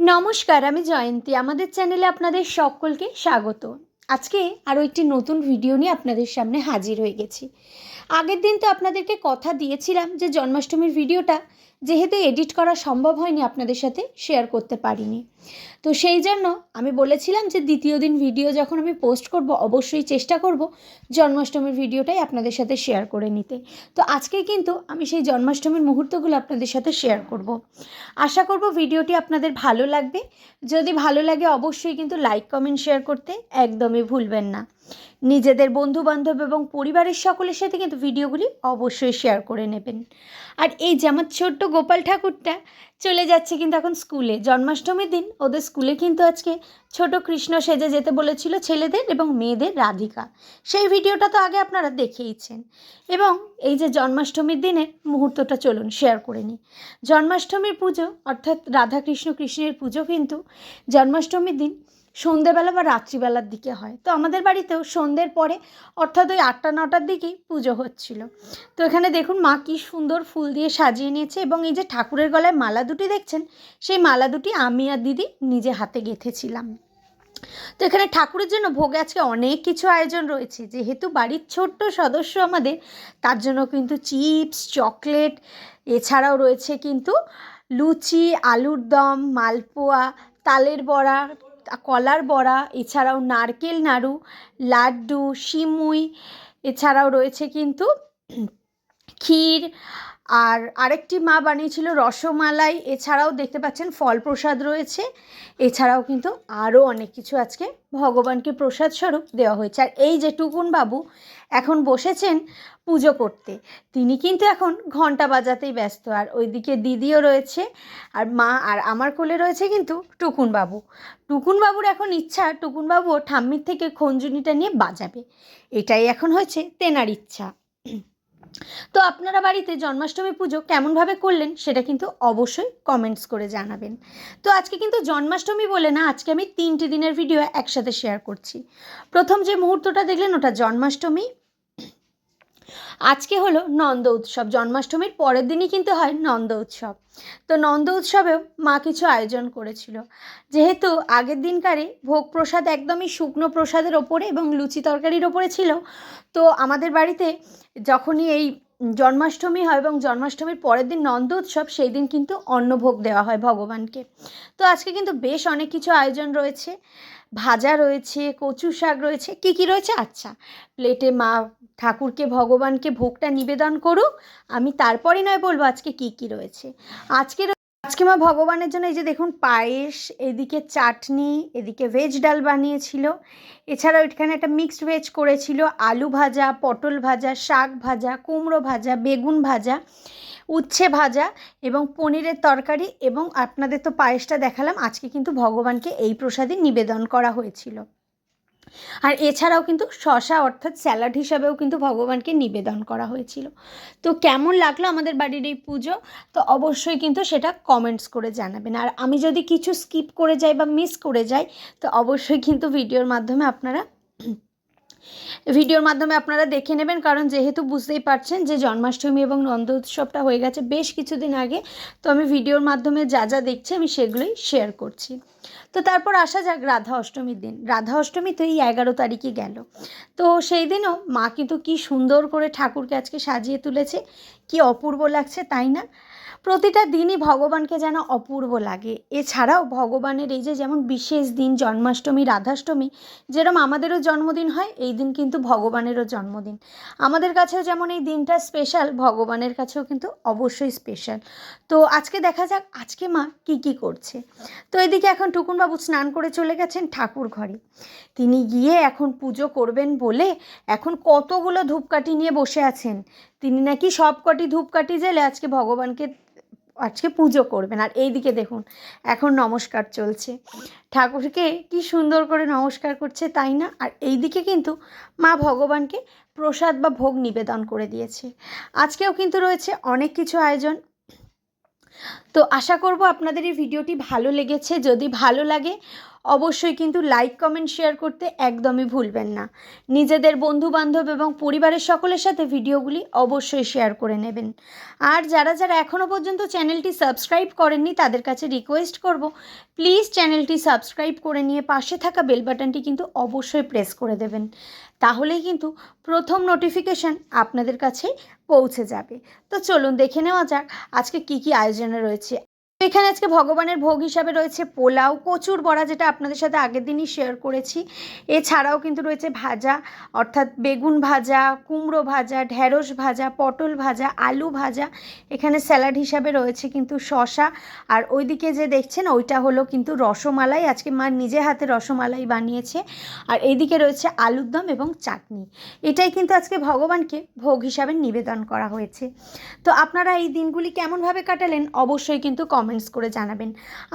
নমস্কার, আমি জয়ন্তী। আমাদের চ্যানেলে আপনাদের সকলকে স্বাগত। আজকে আরও একটি নতুন ভিডিও নিয়ে আপনাদের সামনে হাজির হয়ে গেছি। আগের দিন তো আপনাদেরকে কথা দিয়েছিলাম যে জন্মাষ্টমীর ভিডিওটা, যেহেতু এডিট করা সম্ভব হয়নি আপনাদের সাথে শেয়ার করতে পারিনি। তো সেই জন্য আমি বলেছিলাম যে দ্বিতীয় দিন ভিডিও যখন আমি পোস্ট করব, অবশ্যই চেষ্টা করব জন্মাষ্টমীর ভিডিওটাই আপনাদের সাথে শেয়ার করে নিতে। তো আজকে কিন্তু আমি সেই জন্মাষ্টমীর মুহূর্তগুলো আপনাদের সাথে শেয়ার করব। আশা করব ভিডিওটি আপনাদের ভালো লাগবে। যদি ভালো লাগে অবশ্যই কিন্তু লাইক কমেন্ট শেয়ার করতে একদমই ভুলবেন না। নিজেদের বন্ধু বান্ধব এবং পরিবারের সকলের সাথে কিন্তু ভিডিওগুলি অবশ্যই শেয়ার করে নেবেন। আর এই যে আমার ছোট্ট গোপাল ঠাকুরটা চলে যাচ্ছে কিন্তু এখন স্কুলে জন্মাষ্টমীর দিন ওদের স্কুলে কিন্তু আজকে ছোট কৃষ্ণ সেজে যেতে বলেছিল ছেলেদের এবং মেয়েদের রাধিকা। সেই ভিডিওটা তো আগে আপনারা দেখেইছেন। এবং এই যে জন্মাষ্টমীর দিনের মুহূর্তটা চলুন শেয়ার করে নিই। জন্মাষ্টমীর পুজো অর্থাৎ রাধাকৃষ্ণ কৃষ্ণের পুজো কিন্তু জন্মাষ্টমীর দিন সন্ধেবেলা বা রাত্রিবেলার দিকে হয়। তো আমাদের বাড়িতেও সন্ধ্যের পরে, অর্থাৎ ওই আটটা, নটার দিকেই পুজো হচ্ছিল। তো এখানে দেখুন মা কী সুন্দর ফুল দিয়ে সাজিয়ে নিয়েছে এবং এই যে ঠাকুরের গলায় মালা দুটি দেখছেন, সেই মালা দুটি আমি আর দিদি নিজে হাতে গেঁথেছিলাম। তো এখানে ঠাকুরের জন্য ভোগে আজকে অনেক কিছু আয়োজন রয়েছে। যেহেতু বাড়ির ছোট্ট সদস্য আমাদের, তার জন্য কিন্তু চিপস, চকলেট, এছাড়াও রয়েছে কিন্তু লুচি, আলুর দম, মালপোয়া, তালের বড়া কলার বড়া এছাড়াও নারকেল নাড়ু লাড্ডু সিমুই এছাড়াও রয়েছে কিন্তু ক্ষীর আর আরেকটি মা বানিয়েছিল রসমালাই, এছাড়াও দেখতে পাচ্ছেন ফল প্রসাদ রয়েছে। এছাড়াও কিন্তু আরও অনেক কিছু আজকে ভগবানকে প্রসাদ স্বরূপ দেওয়া হয়েছে। আর এই যে টুকুন বাবু এখন বসেছেন পুজো করতে, তিনি কিন্তু এখন ঘণ্টা বাজাতেই ব্যস্ত। আর ওইদিকে দিদিও রয়েছে, আর মা আর আমার কোলে রয়েছে কিন্তু টুকুন বাবু। টুকুন বাবুর এখন ইচ্ছা, টুকুন বাবু ঠাম্মির থেকে খঞ্জুনিটা নিয়ে বাজাবে। এটাই এখন হয়েছে তেনার ইচ্ছা। তো আপনারা বাড়িতে জন্মাষ্টমী পুজো কেমনভাবে করলেন সেটা কিন্তু অবশ্যই কমেন্টস করে জানাবেন। তো আজকে কিন্তু জন্মাষ্টমী বলে না, আজকে আমি তিনটি দিনের ভিডিও একসাথে শেয়ার করছি। প্রথম যে মুহূর্তটা দেখলেন ওটা জন্মাষ্টমী আজকে হলো নন্দ উৎসব। জন্মাষ্টমীর পরের দিনই কিন্তু হয় নন্দ উৎসব। তো নন্দ উৎসবেও মা কিছু আয়োজন করেছিল। যেহেতু আগের দিনকারে ভোগ প্রসাদ একদমই শুকনো প্রসাদের ওপরে এবং লুচি তরকারির ওপরে ছিল, তো আমাদের বাড়িতে যখনই এই জন্মাষ্টমী হয় এবং জন্মাষ্টমীর পরের দিন নন্দ উৎসব, সেই দিন কিন্তু অন্নভোগ দেওয়া হয় ভগবানকে। তো আজকে কিন্তু বেশ অনেক কিছু আয়োজন রয়েছে। ভাজা রয়েছে, কচু শাক রয়েছে, কী কী রয়েছে? আচ্ছা প্লেটে মা ঠাকুরকে, ভগবানকে ভোগটা নিবেদন করুক, আমি তারপরে নয় বলব আজকে কী কী রয়েছে। আজকে আজকে মা ভগবানের জন্য এই যে দেখুন পায়েস, এদিকে চাটনি, এদিকে ভেজ ডাল বানিয়েছিল, এছাড়াও এখানে একটা মিক্সড ভেজ করেছিল, আলু ভাজা, পটল ভাজা, শাক ভাজা, কুমড়ো ভাজা, বেগুন ভাজা উচ্ছে ভাজা এবং পনিরের তরকারি এবং আপনাদের তো পায়েসটা দেখালাম, আজকে কিন্তু ভগবানকে এই প্রসাদে নিবেদন করা হয়েছিল। আর এছাড়াও কিন্তু শশা অর্থাৎ স্যালাড হিসাবেও কিন্তু ভগবানকে নিবেদন করা হয়েছিল। তো কেমন লাগল আমাদের বাড়ির এই পুজো? তো অবশ্যই কিন্তু সেটা কমেন্টস করে জানাবেন। আর আমি যদি কিছু স্কিপ করে যাই বা মিস করে যাই, তো অবশ্যই কিন্তু ভিডিওর মাধ্যমে আপনারা ভিডিওর মাধ্যমে আপনারা দেখে নেবেন, কারণ যেহেতু বুঝতেই পারছেন যে জন্মাষ্টমী এবং নন্দ উৎসবটা হয়ে গেছে বেশ কিছুদিন আগে, তো আমি ভিডিওর মাধ্যমে যা যা দেখছি আমি সেগুলোই শেয়ার করছি। তো তারপর আসা যাক রাধা অষ্টমীর দিন। রাধা অষ্টমী তো এই এগারো তারিখে গেল। তো সেই দিনও মা কিন্তু কি সুন্দর করে ঠাকুরকে আজকে সাজিয়ে তুলেছে। কি অপূর্ব লাগছে, তাই না? প্রতিটা দিনই ভগবানকে যেন অপূর্ব লাগে। এছাড়াও ভগবানের এই যে যেমন বিশেষ দিন জন্মাষ্টমী, রাধাষ্টমী যেরকম আমাদেরও জন্মদিন হয়, এই দিন কিন্তু ভগবানেরও জন্মদিন। আমাদের কাছেও যেমন এই দিনটা স্পেশাল ভগবানের কাছেও কিন্তু অবশ্যই স্পেশাল তো আজকে দেখা যাক, আজকে মা কি কি করছে। তো এদিকে এখন টুকুনবাবু স্নান করে চলে গেছেন ঠাকুর ঘরে। তিনি গিয়ে এখন পুজো করবেন বলে এখন কতগুলো ধূপকাঠি নিয়ে বসে আছেন। তিনি নাকি সব কটি ধূপকাঠি জেলে আজকে ভগবানকে, আজকে পুজো করবেন। আর এই দিকে দেখুন, এখন নমস্কার চলছে। ঠাকুরকে কি সুন্দর করে নমস্কার করছে তাই না? আর এই দিকে কিন্তু মা ভগবানকে প্রসাদ বা ভোগ নিবেদন করে দিয়েছে। আজকেও কিন্তু রয়েছে অনেক কিছু আয়োজন। তো আশা করব আপনাদের এই ভিডিওটি ভালো লেগেছে। যদি ভালো লাগে অবশ্যই কিন্তু লাইক কমেন্ট শেয়ার করতে একদমই ভুলবেন না। নিজেদের বন্ধু বান্ধব এবং পরিবারের সকলের সাথে ভিডিওগুলি অবশ্যই শেয়ার করে নেবেন। আর যারা যারা এখনও পর্যন্ত চ্যানেলটি সাবস্ক্রাইব করেননি, তাদের কাছে রিকোয়েস্ট করব প্লিজ চ্যানেলটি সাবস্ক্রাইব করে নিয়ে পাশে থাকা বেল বাটনটি কিন্তু অবশ্যই প্রেস করে দেবেন। তাহলেই কিন্তু প্রথম নোটিফিকেশান আপনাদের কাছে পৌঁছে যাবে। তো চলুন দেখে নেওয়া যাক আজকে কি কি আয়োজনে রয়েছে। এখানে আজকে ভগবানের ভোগ হিসাবে রয়েছে পোলাও, কচুর বড়া যেটা আপনাদের সাথে আগের দিনই শেয়ার করেছি। এছাড়াও কিন্তু রয়েছে ভাজা, অর্থাৎ বেগুন ভাজা, কুমড়ো ভাজা ঢ্যাঁড়স ভাজা, পটল ভাজা, আলু ভাজা। এখানে স্যালাড হিসাবে রয়েছে কিন্তু শশা আর ওইদিকে যে দেখছেন, ওইটা হলো কিন্তু রসমালাই। আজকে মা নিজে হাতে রসমালাই বানিয়েছে। আর এইদিকে রয়েছে আলুর দম এবং চাটনি। এটাই কিন্তু আজকে ভগবানকে ভোগ হিসাবে নিবেদন করা হয়েছে। তো আপনারা এই দিনগুলি কেমনভাবে কাটালেন, অবশ্যই কিন্তু কমেন্টস করে জানাবেন।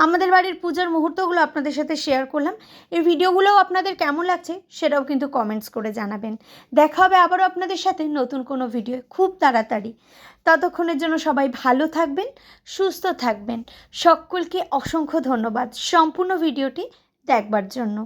আমাদের বাড়ির পূজার মুহূর্তগুলো আপনাদের সাথে শেয়ার করলাম। এই ভিডিওগুলোও আপনাদের কেমন লাগছে সেটাও কিন্তু কমেন্টস করে জানাবেন। দেখা হবে আবারও আপনাদের সাথে নতুন কোনো ভিডিও খুব তাড়াতাড়ি। ততক্ষণের জন্য সবাই ভালো থাকবেন, সুস্থ থাকবেন। সকলকে অসংখ্য ধন্যবাদ সম্পূর্ণ ভিডিওটি দেখবার জন্য।